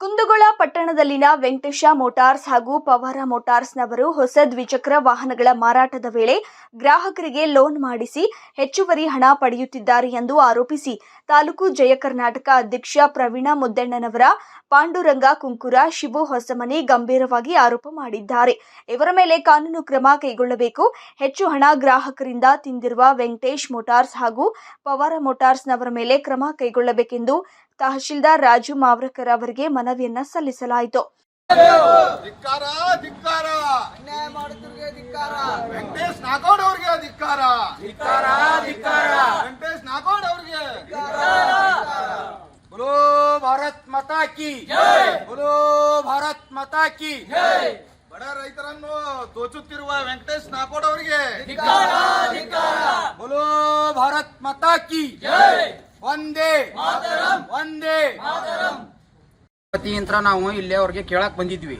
Kundgol ಪಟ್ಟಣದಲ್ಲಿನ Venkatesha motors ಹಾಗೂ ಪವಾರ ಮೋಟಾರ್ಸ್ನವರು ಹೊಸ ದ್ವಿಚಕ್ರ ವಾಹನಗಳ ಮಾರಾಟದ ವೇಳೆ ಗ್ರಾಹಕರಿಗೆ ಲೋನ್ ಮಾಡಿಸಿ ಹೆಚ್ಚುವರಿ ಹಣ ಪಡೆಯುತ್ತಿದ್ದಾರೆ ಎಂದು ಆರೋಪಿಸಿ ತಾಲೂಕು ಜಯ ಕರ್ನಾಟಕ ಅಧ್ಯಕ್ಷ ಪ್ರವೀಣ ಮುದ್ದಣ್ಣನವರ ಪಾಂಡುರಂಗ ಕುಂಕುರ ಶಿವು ಹೊಸಮನಿ ಗಂಭೀರವಾಗಿ ಆರೋಪ ಮಾಡಿದ್ದಾರೆ. ಇವರ ಮೇಲೆ ಕಾನೂನು ಕ್ರಮ ಕೈಗೊಳ್ಳಬೇಕು. ಹೆಚ್ಚು ಹಣ ಗ್ರಾಹಕರಿಂದ ತಿಂದಿರುವ ವೆಂಕಟೇಶ್ ಮೋಟಾರ್ಸ್ ಹಾಗೂ ಪವಾರ ಮೋಟಾರ್ಸ್ನವರ ಮೇಲೆ ಕ್ರಮ ಕೈಗೊಳ್ಳಬೇಕೆಂದು ತಹಶೀಲ್ದಾರ್ ರಾಜು ಮಾವ್ರಕರ್ ಅವರಿಗೆ ಮನವಿಯನ್ನ ಸಲ್ಲಿಸಲಾಯಿತು ಧಿಕ್ಕಾರ ಧಿಕ್ಕಾರ ಅನ್ಯಾಯ ಮಾಡುತ್ತಿರುವೆ ಧಿಕ್ಕಾರ ವೆಂಕಟೇಶ್ ನಾಗೋಡ್ ಅವ್ರಿಗೆ ಧಿಕ್ಕಾರ ಧಿಕ್ಕಾರ ಧಿಕ್ಕಾರ ವೆಂಕಟೇಶ್ ನಾಗೋಡ್ ಅವ್ರಿಗೆ बोलो भारत माता की बोलो भारत माता की ಬಡ ರೈತರನ್ನು ದೋಚುತ್ತಿರುವ ವೆಂಕಟೇಶ್ ನಾಗೋಡ್ ಅವರಿಗೆ बोलो भारत माता की ಒಂದೇ ಒಂದೇ ವತಿಯಿಂದ ನಾವು ಇಲ್ಲಿ ಅವ್ರಿಗೆ ಕೇಳಕ್ ಬಂದಿದ್ವಿ.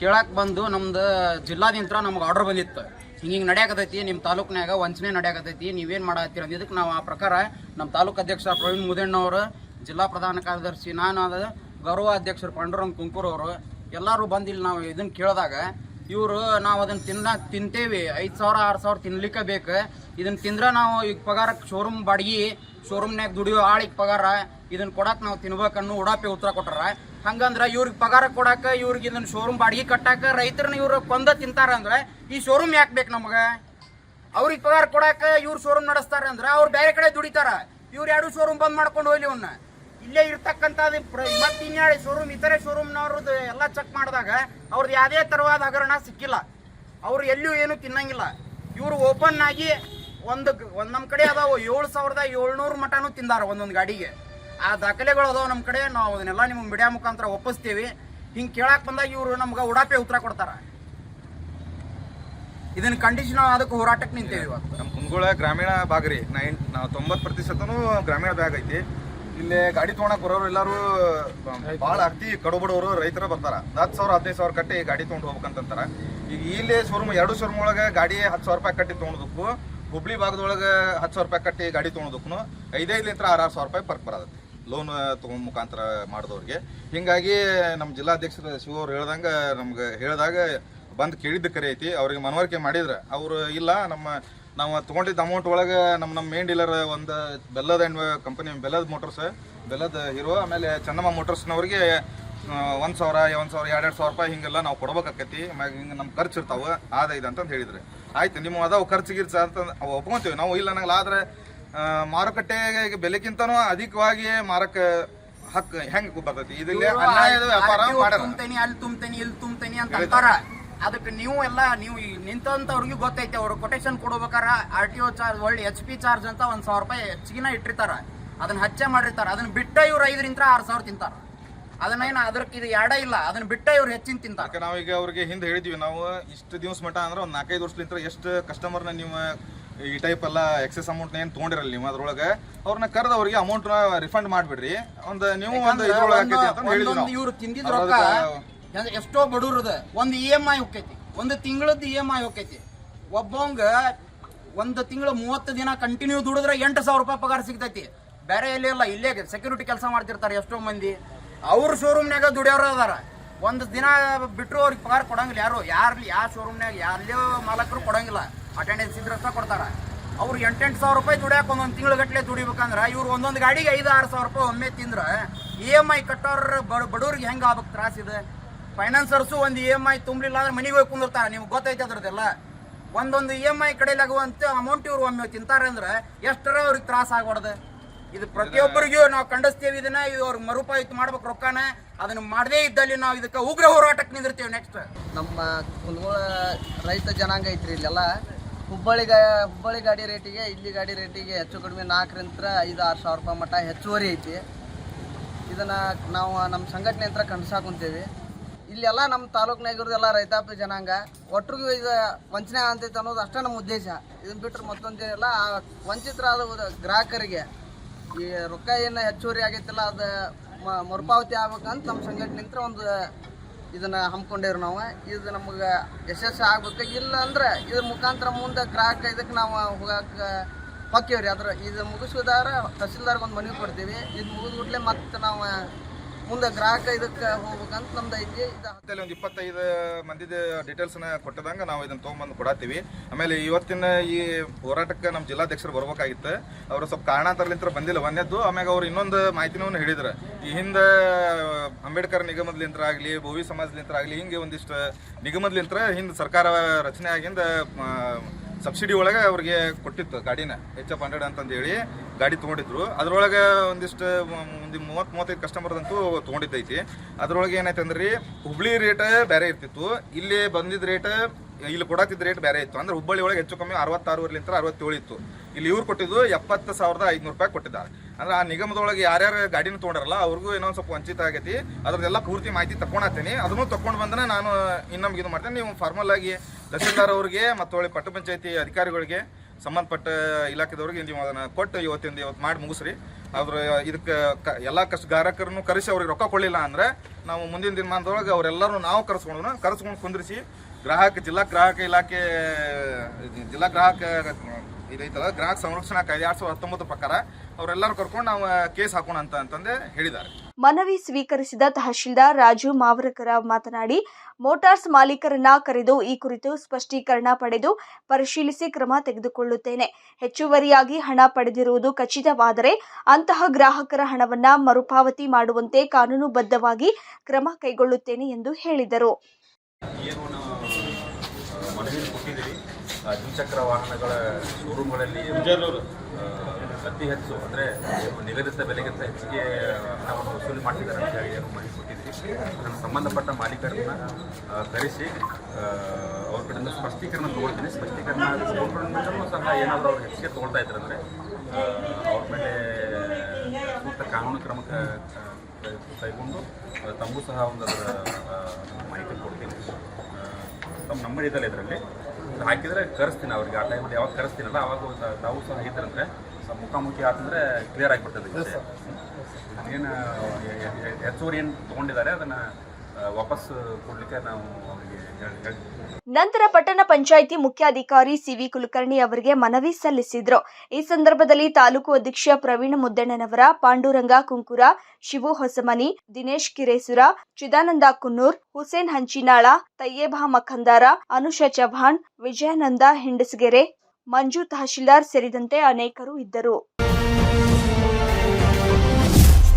ಕೇಳಕ್ ಬಂದು ನಮ್ದು ಜಿಲ್ಲಾದಿಂತ ನಮ್ಗೆ ಆರ್ಡರ್ ಬಂದಿತ್ತು. ಹಿಂಗೆ ಹಿಂಗೆ ನಡೆಯಕತೈತಿ ನಿಮ್ಮ ತಾಲೂಕ್ನ್ಯಾಗ ವಂಚನೆ ನಡೆಯಕತೈತಿ ನೀವೇನು ಮಾಡತ್ತೀರ ಅಂದಿದ್ದಕ್ಕೆ ನಾವು ಆ ಪ್ರಕಾರ ನಮ್ಮ ತಾಲೂಕು ಅಧ್ಯಕ್ಷ ಪ್ರವೀಣ್ ಮುದಣ್ಣವರು ಜಿಲ್ಲಾ ಪ್ರಧಾನ ಕಾರ್ಯದರ್ಶಿ ನಾನು ಅದ ಗೌರವ ಅಧ್ಯಕ್ಷರು ಪಾಂಡುರಂಗ್ ಕುಂಕೂರ್ ಅವರು ಎಲ್ಲರೂ ಬಂದಿಲ್ಲ ಇಲ್ಲಿ ನಾವು ಇದನ್ನು ಕೇಳಿದಾಗ ಇವರು ನಾವು ಅದನ್ನು ತಿನ್ನ ತಿಂತೇವಿ ಐದು ಸಾವಿರ ಆರು ಸಾವಿರ ತಿನ್ಲಿಕ್ಕೆ ಬೇಕು. ಇದನ್ನ ತಿಂದ್ರೆ ನಾವು ಈಗ ಪಗಾರ ಶೋರೂಮ್ ಬಾಡಿಗೆ ಶೋರೂಮ್ನಾಗ ದುಡಿಯೋ ಆಳಿಗೆ ಪಗಾರ ಇದನ್ನ ಕೊಡಕ್ ನಾವು ತಿನ್ಬೇಕನ್ನು ಉಡಾಪಿ ಉತ್ತರ ಕೊಟ್ಟಾರ. ಹಂಗಂದ್ರ ಇವ್ರಿಗೆ ಪಗಾರ ಕೊಡಕ್ಕೆ ಇವ್ರಿಗೆ ಇದನ್ನ ಶೋರೂಮ್ ಬಾಡಿಗೆ ಕಟ್ಟಾಕ ರೈತರನ್ನ ಇವ್ರು ಕೊಂದ ತಿಂತಾರ ಅಂದ್ರೆ ಈ ಶೋರೂಮ್ ಯಾಕೆ ಬೇಕು ನಮಗೆ? ಅವ್ರಿಗೆ ಪಗಾರ ಕೊಡಾಕ ಇವ್ರು ಶೋರೂಮ್ ನಡೆಸ್ತಾರೆ ಅಂದ್ರೆ ಅವ್ರು ಬೇರೆ ಕಡೆ ದುಡಿತಾರ. ಇವ್ರು ಎರಡು ಶೋರೂಮ್ ಬಂದ್ ಮಾಡ್ಕೊಂಡು ಹೋಗ್ಲಿ ಅವನ್ನ ಇಲ್ಲೇ ಇರ್ತಕ್ಕಂಥ ಮತ್ತೆ ಇನ್ಯಾಳೆ ಶೋರೂಮ್ ಇತರೆ ಶೋರೂಮ್ನವ್ರದ್ದು ಎಲ್ಲ ಚೆಕ್ ಮಾಡಿದಾಗ ಅವ್ರದ್ದು ಯಾವುದೇ ತರವಾದ ಹಗರಣ ಸಿಕ್ಕಿಲ್ಲ. ಅವ್ರು ಎಲ್ಲೂ ಏನು ತಿನ್ನಂಗಿಲ್ಲ. ಇವರು ಓಪನ್ ಆಗಿ ಒಂದು ಒಂದು ನಮ್ಮ ಕಡೆ ಅದಾವ, ಏಳು ಸಾವಿರದ ಏಳ್ನೂರು ಮಟನು ತಿಂದಾರ ಒಂದೊಂದು ಗಾಡಿಗೆ. ಆ ದಾಖಲೆಗಳು ಅದಾವ ನಮ್ಮ ಕಡೆ, ನಾವು ಅದನ್ನೆಲ್ಲ ನಿಮ್ಮ ಮೀಡಿಯಾ ಮುಖಾಂತರ ಒಪ್ಪಿಸ್ತೀವಿ. ಹಿಂಗೆ ಕೇಳಕ್ಕೆ ಬಂದಾಗ ಇವರು ನಮ್ಗೆ ಉಡಾಪೆ ಉತ್ತರ ಕೊಡ್ತಾರ. ಇದನ್ನ ಕಂಡೀಷನ್ ಅದಕ್ಕೆ ಹೋರಾಟಕ್ಕೆ ನಿಂತೇವೆ ಇವತ್ತು ನಮ್ಮ ಕುಂದಗೋಳ ಗ್ರಾಮೀಣ ಭಾಗ ರೀ, ನೈನ್, ನಾವು ತೊಂಬತ್ತು ಪ್ರತಿಶತನೂ ಗ್ರಾಮೀಣ ಭಾಗ ಐತಿ. ಇಲ್ಲಿ ಗಾಡಿ ತೊಗೊಳಕ್ ಬರೋರು ಎಲ್ಲರೂ ಭಾಳ ಅತಿ ಕಡುಬಡವರು ರೈತರ ಬರ್ತಾರ. ಹತ್ತು ಸಾವಿರ, ಹದಿನೈದು ಸಾವಿರ ಕಟ್ಟಿ ಗಾಡಿ ತೊಗೊಂಡು ಹೋಗ್ಬೇಕಂತಾರ ಈಗ ಇಲ್ಲಿ ಶೋರೂಮ್, ಎರಡು ಶೋರೂಮ್ ಒಳಗೆ ಗಾಡಿ ಹತ್ತು ಸಾವಿರ ರೂಪಾಯಿ ಕಟ್ಟಿ ತೊಗೊಂಡದಕ್ಕೂ ಹುಬ್ಳಿ ಭಾಗದೊಳಗೆ ಹತ್ತು ಸಾವಿರ ರೂಪಾಯಿ ಕಟ್ಟಿ ಗಾಡಿ ತೊಗೊಳೋದಕ್ಕೂ ಐದೈದಲಿಂತ್ರ ಆರು ಆರು ಸಾವಿರ ರೂಪಾಯಿ ಪರ್ಕ್ ಬರತ್ತೆ. ಲೋನ್ ತೊಗೊಂಡ್ ಮುಖಾಂತರ ಮಾಡಿದವ್ರಿಗೆ. ಹೀಗಾಗಿ ನಮ್ಮ ಜಿಲ್ಲಾಧ್ಯಕ್ಷರು ಶಿವ ಅವ್ರು ಹೇಳ್ದಂಗೆ ನಮ್ಗೆ ಹೇಳಿದಾಗ ಬಂದು ಕೇಳಿದ್ದ ಕರೆ ಐತಿ. ಅವ್ರಿಗೆ ಮನವರಿಕೆ ಮಾಡಿದ್ರೆ. ಅವರು ಇಲ್ಲ, ನಮ್ಮ, ನಾವು ತೊಗೊಂಡಿದ್ದ ಅಮೌಂಟ್ ಒಳಗೆ ನಮ್ಮ ನಮ್ಮ ಮೇನ್ ಡೀಲರ್ ಒಂದು ಬೆಲ್ಲದ ಕಂಪನಿ ಬೆಲ್ಲದ ಮೋಟರ್ಸ್ ಬೆಲ್ಲದ ಹೀರೋ ಆಮೇಲೆ ಚನ್ನಮ್ಮ ಮೋಟರ್ಸ್ನವ್ರಿಗೆ ಒಂದು ಸಾವಿರ ಒಂದು ಸಾವಿರ ಎರಡು ಸಾವಿರ ರೂಪಾಯಿ ಹಿಂಗೆಲ್ಲ ನಾವು ಕೊಡ್ಬೇಕಾಕೈತಿ. ಹಿಂಗ ಹಿಂಗೆ ನಮ್ಮ ಖರ್ಚು ಇರ್ತಾವೆ ಆದ ಇದು ಅಂತಂದು ಹೇಳಿದ್ರೆ. ಆಯ್ತು ನಿಮ್ಮ ಅದಾವ ಖರ್ಚು ಗಿರ್ಚ ಅಂತ ಅವು ಒಪ್ಕೊಂತೀವಿ. ನಾವು ಇಲ್ಲ ನಂಗೆ ಆದ್ರೆ ಮಾರುಕಟ್ಟೆಗೆ ಬೆಲೆಗಿಂತನೂ ಅಧಿಕವಾಗಿ ಮಾರಕ ಹಕ್ಕು ಹೆಂಗೆ ಬರ್ತೈತಿ ಇದಿಲ್ಲ ಅನ್ಯಾಯದ ವ್ಯಾಪಾರ ಮಾಡ್ಯಾರ. ತುಂಬ್ತೇನಿ ಅಲ್ಲಿ ತುಂಬ್ತೇನಿ ಇಲ್ಲಿ ತುಂಬ್ತೇನೆ ಅಂತ ಅಂತಾರ. ಅದಕ್ಕೆ ನೀವು ಎಲ್ಲ ನೀವು ನಿಂತಂತ ನಿಂತಂತವ್ರಿಗೆ ಗೊತ್ತೈತೆ ಅವ್ರು ಕೊಟೇಶನ್ ಕೊಡ್ಬೇಕಾರ ಆರ್ ಟಿ ಒ ಚಾರ್ಜ್ ಒಳ್ಳೆ ಎಚ್ ಪಿ ಚಾರ್ಜ್ ಅಂತ ಒಂದ್ ಸಾವಿರ ರೂಪಾಯಿ ಹೆಚ್ಚಿಗಿನ ಇಟ್ಟಿರ್ತಾರ. ಅದನ್ನ ಹಚ್ಚೆ ಮಾಡಿರ್ತಾರ. ಅದನ್ನ ಬಿಟ್ಟ ಇವ್ರು ಐದರಿಂದ ಆರು ಸಾವಿರ ತಿಂತಾರ. ಅದನ್ನೇನು ಅದಕ್ಕೆ ಇದು ಎರಡ ಇಲ್ಲ ಅದನ್ನ ಬಿಟ್ಟ ಇವ್ರು ಹೆಚ್ಚಿನ ತಿಂತ ಯಾಕೆ ನಾವೀಗ ಅವ್ರಿಗೆ ಹಿಂದೆ ಹೇಳಿದ್ವಿ ನಾವು ಇಷ್ಟು ದಿವಸ ಮಟ ಅಂದ್ರೆ ಒಂದು ನಾಲ್ಕೈದು ವರ್ಷಲಿಂತ್ರ ಎಷ್ಟು ಕಸ್ಟಮರ್ನ ನೀವು ಈ ಟೈಪ್ ಎಲ್ಲ ಎಕ್ಸೆಸ್ ಅಮೌಂಟ್ ಏನು ತೊಗೊಂಡಿರಲ್ಲ ನೀವು ಅದ್ರೊಳಗೆ ಅವ್ರನ್ನ ಕರೆದ ಅವ್ರಿಗೆ ಅಮೌಂಟ್ ರಿಫಂಡ್ ಮಾಡ್ಬಿಡ್ರಿ. ಒಂದು ನೀವು ಒಂದು ಇದ್ರೊಳಗೆ ಇವ್ರು ತಿಂದಿದ್ ರೊಕ್ಕ ಎಷ್ಟೋ ಬಡವ್ರದ ಒಂದು ಇ ಎಂ ಐ ಹೊಕ್ಕೈತಿ ಒಂದು ತಿಂಗಳದ್ದು ಇ ಎಂ ಐ ಹೊಕ್ಕೈತಿ. ಒಬ್ಬವಂಗ ಒಂದು ತಿಂಗಳು ಮೂವತ್ತು ದಿನ ಕಂಟಿನ್ಯೂ ದುಡಿದ್ರೆ ಎಂಟು ಸಾವಿರ ರೂಪಾಯಿ ಪಗಾರ ಸಿಗ್ತೈತಿ. ಬೇರೆ ಎಲ್ಲಿ ಇಲ್ಲ ಇಲ್ಲೇ ಸೆಕ್ಯೂರಿಟಿ ಕೆಲಸ ಮಾಡ್ತಿರ್ತಾರೆ ಎಷ್ಟೋ ಮಂದಿ. ಅವ್ರ ಶೋರೂಮ್ನಾಗ ದುಡಿಯೋರು ಅದಾರ. ಒಂದು ದಿನ ಬಿಟ್ಟರು ಅವ್ರಿಗೆ ಪಗಾರ ಕೊಡಂಗಿಲ್ಲ. ಯಾರು ಯಾರು ಯಾವ ಶೋರೂಮ್ನಾಗ ಯಾರಲ್ಲೇ ಮಾಲಕರು ಕೊಡಂಗಿಲ್ಲ. ಅಟೆಂಡೆನ್ಸ್ ಇದ್ರೆ ಕೊಡ್ತಾರೆ. ಅವ್ರು ಎಂಟೆಂಟು ಸಾವಿರ ರೂಪಾಯಿ ದುಡಿಯಾಕ ಒಂದೊಂದು ತಿಂಗಳು ಗಟ್ಟಲೆ ದುಡಿಬೇಕಂದ್ರೆ ಇವ್ರು ಒಂದೊಂದು ಗಾಡಿಗೆ ಐದು, ಆರು ಸಾವಿರ ರೂಪಾಯಿ ಒಮ್ಮೆ ತಿಂದ್ರೆ ಇ ಎಂ ಐ ಕಟ್ಟೋರ ಬಡ, ಬಡವ್ರಿಗೆ ಹೆಂಗೆ ಆಗ್ಬೇಕು ತ್ರಾಸ ಇದೆ? ಫೈನಾನ್ಸರ್ಸು ಒಂದು ಇ ಎಂ ಐ ತುಂಬಲಿಲ್ಲ ಅಂದ್ರೆ ಮನೆಗೆ ಹೋಗಿ ಕುಂದಿರ್ತಾರೆ. ನಿಮ್ಗೆ ಗೊತ್ತೈತೆ ಅದ್ರದ್ದೆಲ್ಲ. ಒಂದೊಂದು ಇ ಎಂ ಐ ಕಡೆಲಾಗುವಂತ ಅಮೌಂಟ್ ಇವ್ರು ಒಮ್ಮೆ ತಿಂತಾರೆ ಅಂದ್ರೆ ಎಷ್ಟರ ಅವ್ರಿಗೆ ತ್ರಾಸ ಆಗ್ಬಾರ್ದು? ಇದು ಪ್ರತಿಯೊಬ್ಬರಿಗೂ ನಾವು ಖಂಡಿಸ್ತೀವಿ ಇದನ್ನ. ಇದು ಅವ್ರಿಗೆ ಮರುಪಾಯಿತು ಮಾಡ್ಬೇಕು ರೊಕ್ಕನ. ಅದನ್ನ ಮಾಡದೇ ಇದ್ದಲ್ಲಿ ನಾವು ಇದಕ್ಕೆ ಉಗ್ರ ಹೋರಾಟಕ್ಕೆ ನಿಂದಿರ್ತೇವೆ ನೆಕ್ಸ್ಟ್ ನಮ್ಮ ಕುಂದಗೋಳ ರೈತ ಜನಾಂಗ ಐತ್ರಿ ಇಲ್ಲೆಲ್ಲ. ಹುಬ್ಬಳ್ಳಿ ಗಾ, ಹುಬ್ಬಳ್ಳಿ ಗಾಡಿ ರೇಟಿಗೆ, ಇಲ್ಲಿ ಗಾಡಿ ರೇಟಿಗೆ ಹೆಚ್ಚು ಕಡಿಮೆ ನಾಲ್ಕರಿಂದ ಐದು ಆರು ಸಾವಿರ ರೂಪಾಯಿ ಮಟ್ಟ ಹೆಚ್ಚುವರಿ ಐತಿ. ಇದನ್ನು ನಾವು ನಮ್ಮ ಸಂಘಟನೆ ಹತ್ರ ಖಂಡಿಸಾಕೊಂತೀವಿ ಇಲ್ಲೆಲ್ಲ ನಮ್ಮ ತಾಲೂಕ್ನಾಗಿರೋದೆಲ್ಲ ರೈತಾಪಿ ಜನಾಂಗ. ಒಟ್ಟರಿಗೂ ಇದು ವಂಚನೆ ಅಂತೈತೆ ಅನ್ನೋದು ಅಷ್ಟೇ ನಮ್ಮ ಉದ್ದೇಶ. ಇದನ್ನ ಬಿಟ್ಟರೆ ಮತ್ತೊಂದೇನಿಲ್ಲ. ಆ ವಂಚಿತರಾದ ಗ್ರಾಹಕರಿಗೆ ಈ ರೊಕ್ಕ ಏನು ಹೆಚ್ಚುವರಿ ಆಗೈತಲ್ಲ, ಅದು ಮರುಪಾವತಿ ಆಗ್ಬೇಕಂತ ನಮ್ಮ ಸಂಘಟನೆಂತ್ರ ಒಂದು ಇದನ್ನ ಹಮ್ಮಿಕೊಂಡೇವ್ರಿ ನಾವು. ಇದು ನಮಗೆ ಯಶಸ್ಸು ಆಗ್ಬೇಕು, ಇಲ್ಲ ಅಂದ್ರೆ ಇದ್ರ ಮುಖಾಂತರ ಮುಂದೆ ಗ್ರಾಹಕ ಇದಕ್ಕೆ ನಾವು ಹೋಗಕ್ಕೆ ಹೊಕ್ಕೇವ್ರಿ. ಅದ್ರ ಇದು ಮುಗಿಸೋದಾರ, ತಹಸೀಲ್ದಾರ್ಗೆ ಒಂದು ಮನವಿ ಕೊಡ್ತೀವಿ. ಇದು ಮುಗಿದ್ಬಿಟ್ಲೆ ಮತ್ತೆ ನಾವು ಮುಂದೆ ಗ್ರಾಹಕ ಇದಕ್ಕೆ ಹೋಗ್ಬೇಕಂತ ನಮ್ದು ಐತಿ ಇದು ಒಂದು ಇಪ್ಪತ್ತೈದು ಮಂದಿದ ಡೀಟೇಲ್ಸ್ನ ಕೊಟ್ಟದಂಗೆ ನಾವು ಇದನ್ನ ತೊಗೊಂಬಂದು ಕೊಡತ್ತೀವಿ ಆಮೇಲೆ ಇವತ್ತಿನ ಈ ಹೋರಾಟಕ್ಕೆ ನಮ್ಮ ಜಿಲ್ಲಾಧ್ಯಕ್ಷರು ಬರ್ಬೇಕಾಗಿತ್ತು. ಅವರು ಸ್ವಲ್ಪ ಕಾರಣಾಂತರಲಿಂತ ಬಂದಿಲ್ಲ. ಒಂದೇದ್ದು ಆಮೇಲೆ ಅವ್ರು ಇನ್ನೊಂದು ಮಾಹಿತಿನೂ ಹೇಳಿದ್ರು. ಈ ಹಿಂದೆ ಅಂಬೇಡ್ಕರ್ ನಿಗಮದ್ಲಿಂತ್ರ ಆಗಲಿ, ಭೋವಿ ಸಮಾಜಲಿಂತ್ರ ಆಗಲಿ, ಹಿಂಗೆ ಒಂದಿಷ್ಟು ನಿಗಮದ್ಲಿಂತ್ರ ಹಿಂದೆ ಸರ್ಕಾರ ರಚನೆ ಆಗಿಂದ ಸಬ್ಸಿಡಿ ಒಳಗೆ ಅವ್ರಿಗೆ ಕೊಟ್ಟಿತ್ತು ಗಾಡಿನ ಎಚ್ ಎಫ್ ಹಂಡ್ರೆಡ್ ಅಂತಂದು ಹೇಳಿ ಗಾಡಿ ತೊಗೊಂಡಿದ್ರು. ಅದರೊಳಗೆ ಒಂದಿಷ್ಟು, ಒಂದು ಮೂವತ್ತು, ಮೂವತ್ತೈದು ಕಸ್ಟಮರ್ದಂತೂ ತೊಗೊಂಡಿದ್ದೈತಿ. ಅದರೊಳಗೆ ಏನಾಯ್ತು ಅಂದ್ರೆ, ಹುಬ್ಳಿ ರೇಟ್ ಬೇರೆ ಇರ್ತಿತ್ತು. ಇಲ್ಲಿ ಬಂದಿದ್ದ ರೇಟ್ ಇಲ್ಲಿ ಕೊಡಾಕಿದ್ದ ರೇಟ್ ಬೇರೆ ಇತ್ತು. ಅಂದ್ರೆ ಹುಬ್ಬಳ್ಳಿ ಒಳಗೆ ಹೆಚ್ಚು ಕಮ್ಮಿ ಅರವತ್ತಾರೂವರೆಲಿಂದ ಅರವತ್ತೇಳು ಇತ್ತು. ಇಲ್ಲಿ ಇವ್ರು ಕೊಟ್ಟಿದ್ದು ಎಪ್ಪತ್ತು ಸಾವಿರದ ಐದುನೂರು ರೂಪಾಯಿ ಕೊಟ್ಟಿದ್ದಾರೆ. ಅಂದ್ರೆ ಆ ನಿಗಮದೊಳಗೆ ಯಾರ್ಯಾರು ಗಾಡಿನ ತೊಗೊಂಡಾರಲ್ಲ, ಅವ್ರಿಗೂ ಏನೋ ಸ್ವಲ್ಪ ವಂಚಿತ ಆಗೈತಿ. ಅದ್ರದ್ದೆಲ್ಲ ಪೂರ್ತಿ ಮಾಹಿತಿ ತಕೊಂಡಾತೀನಿ ಅದನ್ನು ತಕೊಂಡು ಬಂದ್ರೆ ನಾನು ಇನ್ನೊಮ್ಗೆ ಇದು ಮಾಡ್ತೇನೆ. ನೀವು ಫಾರ್ಮಲ್ ಆಗಿ ತಹಸೀಲ್ದಾರ್ ಅವ್ರಿಗೆ ಮತ್ತು ಪಟ್ಟ ಪಂಚಾಯತಿ ಅಧಿಕಾರಿಗಳಿಗೆ ಸಂಬಂಧಪಟ್ಟ ಇಲಾಖೆದವ್ರಿಗೆ ನೀವು ಅದನ್ನು ಕೊಟ್ಟು ಇವತ್ತಿಂದ ಇವತ್ತು ಮಾಡಿ ಮುಗಿಸ್ರಿ. ಅವ್ರ ಇದಕ್ಕೆ ಕ ಎಲ್ಲ ಕಷ್ಟ ಗಾರಕರನ್ನು ಕರೆಸಿ ಅವ್ರಿಗೆ ರೊಕ್ಕ ಕೊಡಲಿಲ್ಲ ಅಂದ್ರೆ ನಾವು ಮುಂದಿನ ದಿನಮಾನದೊಳಗೆ ಅವರೆಲ್ಲರೂ ನಾವು ಕರೆಸ್ಕೊಂಡು ಕರೆಸ್ಕೊಂಡು ಕುಂದ್ರಿಸಿ ಗ್ರಾಹಕ ಜಿಲ್ಲಾ ಗ್ರಾಹಕ ಇಲಾಖೆ ಜಿಲ್ಲಾ ಗ್ರಾಹಕ ಇದೈತಲ್ಲ ಗ್ರಾಹಕ ಸಂರಕ್ಷಣಾ ಕಾಯ್ದೆ ಎರಡ್ ಸಾವಿರದ ಹತ್ತೊಂಬತ್ತು ಪ್ರಕಾರ ಅವರೆಲ್ಲರೂ ಕರ್ಕೊಂಡು ನಾವು ಕೇಸ್ ಹಾಕೋಣ ಅಂತ ಅಂತಂದೇ ಹೇಳಿದ್ದಾರೆ. ಮನವಿ ಸ್ವೀಕರಿಸಿದ ತಹಶೀಲ್ದಾರ್ ರಾಜು ಮಾವರಕರ ಮಾತನಾಡಿ ಮೋಟಾರ್ಸ್ ಮಾಲೀಕರನ್ನ ಕರೆದು ಈ ಕುರಿತು ಸ್ಪಷ್ಟೀಕರಣ ಪಡೆದು ಪರಿಶೀಲಿಸಿ ಕ್ರಮ ತೆಗೆದುಕೊಳ್ಳುತ್ತೇನೆ. ಹೆಚ್ಚುವರಿಯಾಗಿ ಹಣ ಪಡೆದಿರುವುದು ಖಚಿತವಾದರೆ ಅಂತಹ ಗ್ರಾಹಕರ ಹಣವನ್ನ ಮರುಪಾವತಿ ಮಾಡುವಂತೆ ಕಾನೂನುಬದ್ಧವಾಗಿ ಕ್ರಮ ಕೈಗೊಳ್ಳುತ್ತೇನೆ ಎಂದು ಹೇಳಿದರು. ದ್ವಿಚಕ್ರ ವಾಹನಗಳ ಶೋರೂಮ್ಗಳಲ್ಲಿ ಅತಿ ಹೆಚ್ಚು ಅಂದರೆ ನಿಗದಿತ ಬೆಲೆಗಿಂತ ಹೆಚ್ಚಿಗೆ ಹಣವನ್ನು ವಸೂಲಿ ಮಾಡಿದ್ದಾರೆ ಅಂತ ಹೇಳಿ ಏನು ಮಾಹಿತಿ ಕೊಟ್ಟಿದ್ದೀವಿ ನಮ್ಮ ಸಂಬಂಧಪಟ್ಟ ಮಾಲೀಕರನ್ನ ಕರೆಸಿ ಅವ್ರ ಕಡೆಯಿಂದ ಸ್ಪಷ್ಟೀಕರಣ ತೊಗೊಳ್ತೀನಿ. ಸ್ಪಷ್ಟೀಕರಣ ತೊಗೊಂಡು ಸಹ ಏನಾದರೂ ಅವ್ರು ಹೆಚ್ಚಿಗೆ ತೊಗೊಳ್ತಾ ಇದ್ರು ಅಂದರೆ ಅವ್ರ ಮೇಲೆ ಸೂಕ್ತ ಕಾನೂನು ಕ್ರಮ ಕೈಗೊಂಡು ತಮಗೂ ಸಹ ಒಂದು ಅದರ ಮಾಹಿತಿ ಕೊಡ್ತೀನಿ. ತಮ್ಮ ನಂಬರ್ ಇದಲ್ಲ ಇದರಲ್ಲಿ ಹಾಕಿದರೆ ಕರೆಸ್ತೀನಿ ಅವ್ರಿಗೆ. ಆ ಟೈಮಲ್ಲಿ ಯಾವಾಗ ಕರೆಸ್ತೀನಲ್ಲ ಅವಾಗ ನಾವು ತಾವು ಸಹ ಇದ್ರಂದ್ರೆ ಮುಖಾಮುಖಿ ಆತಂದ್ರೆ ಕ್ಲಿಯರ್ ಆಗಿಬಿಡ್ತದೆ ಏನು ಹೆಚ್ಚುವರಿ ಏನು ತೊಗೊಂಡಿದ್ದಾರೆ ಅದನ್ನು ವಾಪಸ್ ನಾವು ನಂತರ ಪಟ್ಟಣ ಪಂಚಾಯಿತಿ ಮುಖ್ಯಾಧಿಕಾರಿ ಸಿವಿ ಕುಲಕರ್ಣಿ ಅವರಿಗೆ ಮನವಿ ಸಲ್ಲಿಸಿದ್ರು. ಈ ಸಂದರ್ಭದಲ್ಲಿ ತಾಲೂಕು ಅಧ್ಯಕ್ಷ ಪ್ರವೀಣ ಮುದ್ದಣ್ಣನವರ, ಪಾಂಡುರಂಗ ಕುಂಕುರ, ಶಿವು ಹೊಸಮನಿ, ದಿನೇಶ್ ಕಿರೇಸುರ, ಚಿದಾನಂದ ಕುನ್ನೂರ್, ಹುಸೇನ್ ಹಂಚಿನಾಳ, ತಯ್ಯೇಬಾ ಮಖಂದಾರ, ಅನುಷಾ ಚವ್ಹಾಣ್, ವಿಜಯಾನಂದ ಹಿಂಡಸಗೆರೆ, ಮಂಜು ತಹಶೀಲ್ದಾರ್ ಸೇರಿದಂತೆ ಅನೇಕರು ಇದ್ದರು.